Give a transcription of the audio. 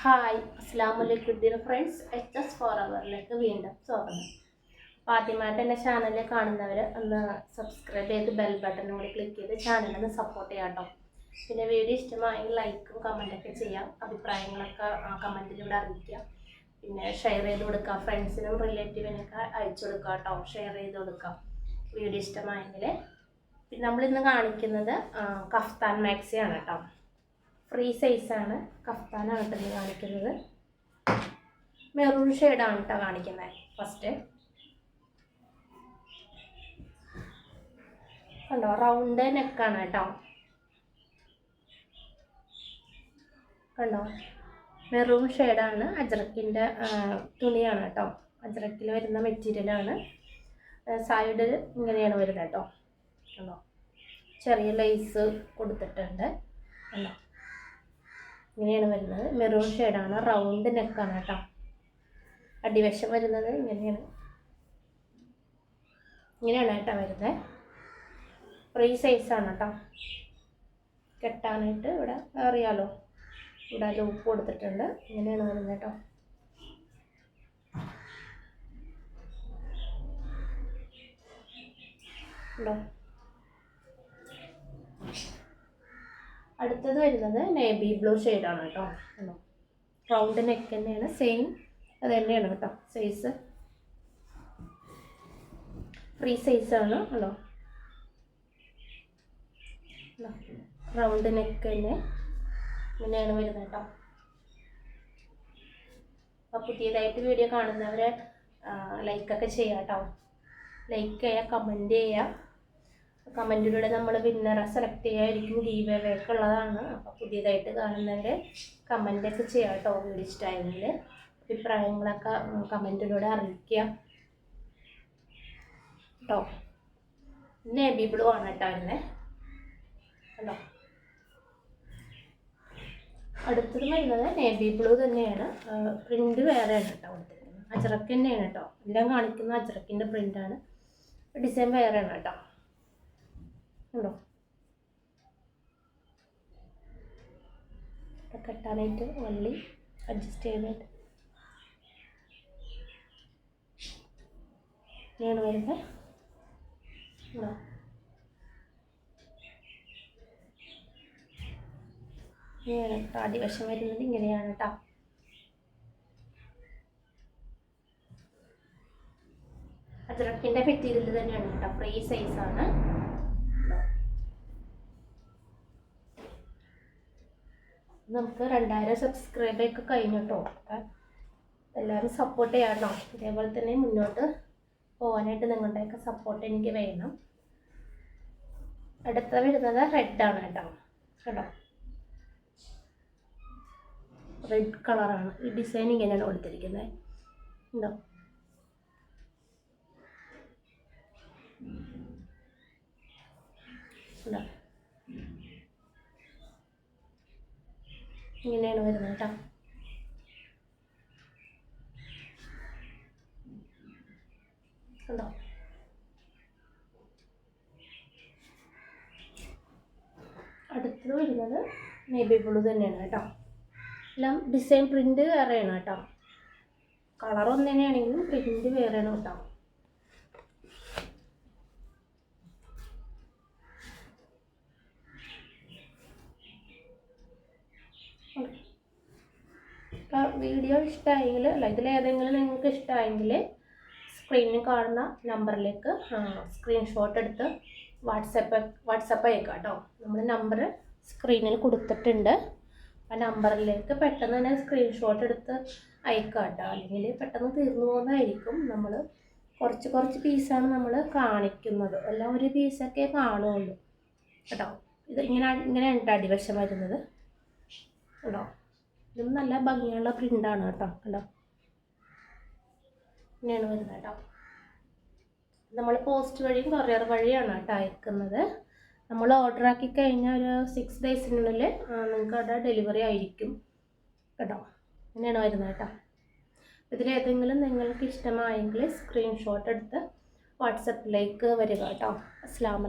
Hi അസ്സാം വലൈക്കും dear friends. H S four അവറിലേക്ക് വീണ്ടും സ്വാഗതം. അപ്പോൾ ആദ്യമായിട്ട് എന്റെ ചാനൽ കാണുന്നവർ ഒന്ന് സബ്സ്ക്രൈബ് ചെയ്ത് ബെൽ ബട്ടൺ കൂടി ക്ലിക്ക് ചെയ്ത് ചാനലൊന്ന് സപ്പോർട്ട് ചെയ്യാം കേട്ടോ പിന്നെ വീഡിയോ ഇഷ്ടമായെങ്കിൽ ലൈക്കും കമന്റൊക്കെ ചെയ്യാം. അഭിപ്രായങ്ങളൊക്കെ കമന്റിലൂടെ അറിയിക്കുക പിന്നെ ഷെയർ ചെയ്ത് കൊടുക്കാം. ഫ്രണ്ട്സിനും റിലേറ്റീവിനൊക്കെ അയച്ചു കൊടുക്കുക കേട്ടോ ഷെയർ ചെയ്ത് കൊടുക്കാം. വീഡിയോ ഇഷ്ടമായെങ്കിൽ പിന്നെ നമ്മളിന്ന് കാണിക്കുന്നത് കഫ്താൻ മാക്സിയാണ് കേട്ടോ ഫ്രീ സൈസാണ്. കഫ്താനാണ് കേട്ടോ കാണിക്കുന്നത്. മെറൂൺ ഷെയ്ഡാണ് കേട്ടോ കാണിക്കുന്നത് ഫസ്റ്റ് കണ്ടോ റൗണ്ട് നെക്കാണ് കേട്ടോ. കണ്ടോ മെറൂൺ ഷെയ്ഡാണ്. അജ്രക്കിന്റെ തുണിയാണ് കേട്ടോ. അജ്രക്കിൽ വരുന്ന മെറ്റീരിയലാണ് സൈഡ് ഇങ്ങനെയാണ് വരുന്നത് കേട്ടോ. കണ്ടോ ചെറിയ ലേസ് കൊടുത്തിട്ടുണ്ട്. കണ്ടോ ഇങ്ങനെയാണ് വരുന്നത്. മെറൂൺ ഷെയ്ഡാണ് റൗണ്ട് നെക്കാണ് കേട്ടോ. അടിവശം വരുന്നത് ഇങ്ങനെയാണ്. ഇങ്ങനെയാണ് കേട്ടോ വരുന്നത്. ഫ്രീ സൈസാണ് കേട്ടോ. കെട്ടാനായിട്ട് ഇവിടെ അറിയാലോ. ഇവിടെ ലൂപ്പ് കൊടുത്തിട്ടുണ്ട്. ഇങ്ങനെയാണ് വരുന്നത് കേട്ടോ. ഉണ്ടോ? അടുത്തത് വരുന്നത് നേവി ബ്ലൂ ഷെയ്ഡാണ് കേട്ടോ. റൗണ്ട് നെക്ക് തന്നെയാണ് സെയിം അത് തന്നെയാണ് കേട്ടോ സൈസ് ഫ്രീ സൈസ് ആണ് കണ്ടോ റൗണ്ട് നെക്ക് തന്നെ ഇങ്ങനെയാണ് വരുന്നത് കേട്ടോ. അപ്പോൾ പുതിയതായിട്ട് വീഡിയോ കാണുന്നവരെ ലൈക്കൊക്കെ ചെയ്യാം കേട്ടോ. ലൈക്ക് ചെയ്യുക കമന്റ് ചെയ്യുക കമന്റിലൂടെ നമ്മൾ വിന്നറെ സെലക്ട് ചെയ്യായിരിക്കും ഗീവ് അവേക്ക് ഉള്ളതാണ്. അപ്പോൾ പുതിയതായിട്ട് കാണുന്നവർ കമന്റൊക്കെ ചെയ്യാം കേട്ടോ വീഡിയോ ഇഷ്ടമായെങ്കിൽ അഭിപ്രായങ്ങളൊക്കെ കമന്റിലൂടെ അറിയിക്കുക. കേട്ടോ? നേബി ബ്ലൂ ആണ് കേട്ടോ എന്നെ കേട്ടോ അടുത്തത് വരുന്നത് നേവി ബ്ലൂ തന്നെയാണ്. പ്രിന്റ് വേറെയാണ് കേട്ടോ കൊടുത്തിരിക്കുന്നത്. അജറക്ക് തന്നെയാണ് കേട്ടോ. എല്ലാം കാണിക്കുന്ന അജറക്കിന്റെ പ്രിന്റാണ് ഡിസൈൻ വേറെയാണ് കേട്ടോ. ഇവിടെ കെട്ടാനായിട്ട് വള്ളി അഡ്ജസ്റ്റ് ചെയ്യാനായിട്ട്. ഇങ്ങനെയാണ് വരുന്നത് ഉണ്ടോ? ഇങ്ങനെയാണ് കേട്ടോ വശം വരുന്നത്. ഇങ്ങനെയാണ് കേട്ടോ അജറക്കിന്റെ മെറ്റീരിയൽ തന്നെയാണ് കേട്ടോ ഫ്രീ സൈസാണ് നമുക്ക് രണ്ടായിരം സബ്സ്ക്രൈബൊക്കെ കഴിഞ്ഞു കേട്ടോ അപ്പം എല്ലാവരും സപ്പോർട്ട് ചെയ്യണം ഇതേപോലെ തന്നെ മുന്നോട്ട് പോകാനായിട്ട് നിങ്ങളുടെയൊക്കെ സപ്പോർട്ട് എനിക്ക് വേണം. അടുത്ത വരുന്നത് റെഡാണ് കേട്ടോ. കേട്ടോ റെഡ് കളറാണ് ഈ ഡിസൈൻ ഇങ്ങനെയാണ് കൊടുത്തിരിക്കുന്നത് ഉണ്ടോ ഉണ്ടോ ഇങ്ങനെയാണ് വരുന്നത് കേട്ടോ കണ്ടോ? അടുത്തത് വരുന്നത് നേബി ബ്ലൂ തന്നെയാണ് കേട്ടോ എല്ലാം ഡിസൈൻ പ്രിന്റ് വേറെയാണ് കേട്ടോ കളർ ഒന്നിനെയാണെങ്കിലും പ്രിന്റ് വേറെയാണ് കേട്ടോ വീഡിയോ ഇഷ്ടമായെങ്കിൽ അല്ല ഇതിലേതെങ്കിലും നിങ്ങൾക്ക് ഇഷ്ടമായെങ്കിൽ സ്ക്രീനിൽ കാണുന്ന നമ്പറിലേക്ക് സ്ക്രീൻഷോട്ട് എടുത്ത് വാട്സപ്പ് വാട്സപ്പ് അയക്കാം കേട്ടോ നമ്മൾ നമ്പർ സ്ക്രീനിൽ കൊടുത്തിട്ടുണ്ട്. ആ നമ്പറിലേക്ക് പെട്ടെന്ന് തന്നെ സ്ക്രീൻഷോട്ട് എടുത്ത് അയക്കാം കേട്ടോ അല്ലെങ്കിൽ പെട്ടെന്ന് തീർന്നു പോകുന്നതായിരിക്കും. നമ്മൾ കുറച്ച് കുറച്ച് പീസാണ് നമ്മൾ കാണിക്കുന്നത്. എല്ലാം ഒരു പീസൊക്കെ കാണുള്ളൂ. കേട്ടോ? ഇത് ഇങ്ങനെ ഇങ്ങനെ അടിവശം വരുന്നത്. കേട്ടോ ഇതും നല്ല ഭംഗിയുള്ള പ്രിന്റാണ് കേട്ടോ കണ്ടോ? ഇങ്ങനെയാണ് വരുന്നത് കേട്ടോ. നമ്മൾ പോസ്റ്റ് വഴിയും കൊറിയർ വഴിയാണ് കേട്ടോ അയക്കുന്നത്. നമ്മൾ ഓർഡർ ആക്കി കഴിഞ്ഞാൽ ഒരു സിക്സ് ഡേയ്സിനുള്ളിൽ നിങ്ങൾക്ക് അവിടെ ഡെലിവറി ആയിരിക്കും കേട്ടോ. ഇങ്ങനെയാണ് വരുന്നത് കേട്ടോ. ഇതിലേതെങ്കിലും നിങ്ങൾക്ക് ഇഷ്ടമായെങ്കിൽ സ്ക്രീൻഷോട്ട് എടുത്ത് വാട്സപ്പിലേക്ക് വരിക കേട്ടോ. അസ്സാം